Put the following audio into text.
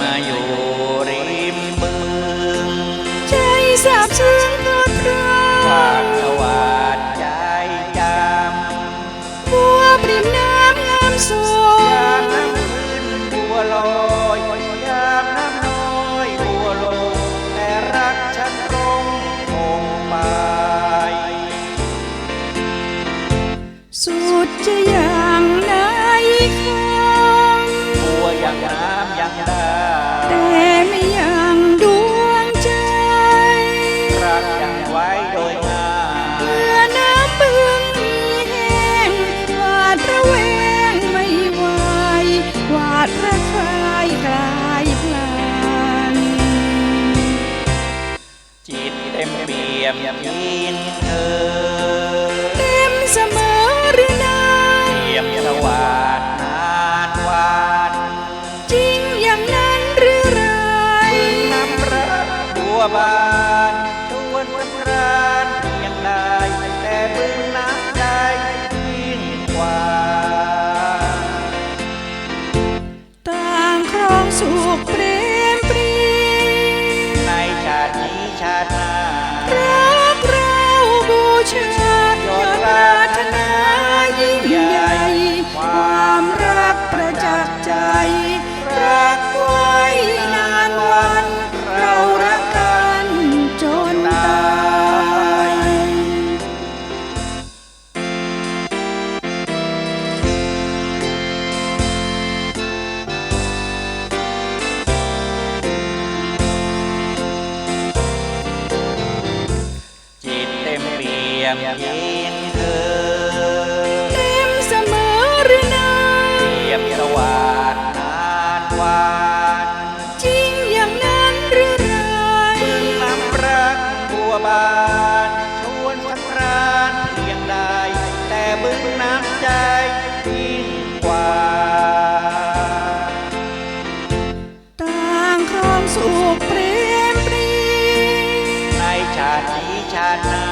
มาอยู่ริมบึงใจสาบซึ้งกอดรักฝากสวาดใจจำบัวปริมน้ำงามสวยยามน้ำริมบัวลอยยามน้ำน้อยบัวลงแต่รักฉันคงคงไป สุดจะยัง ยมยินเธอเต็มเสมอหรือนางเทียมสวัสดนานวันจริงอย่างนั้นหรือไรน้ำรักบัวบานชวนวันรา ยมยินเธอเต็มเสมอหรือนาเทียมสวัสดนานวันจริงอย่างนั้นหรือไรบึงน้ำรักบัวบานชวนวันรานเพียงใดแต่บึงน้ำใจยิ่งกว่าต่างครองสุขเปรมปรีในชาตินี้ชาติหน้า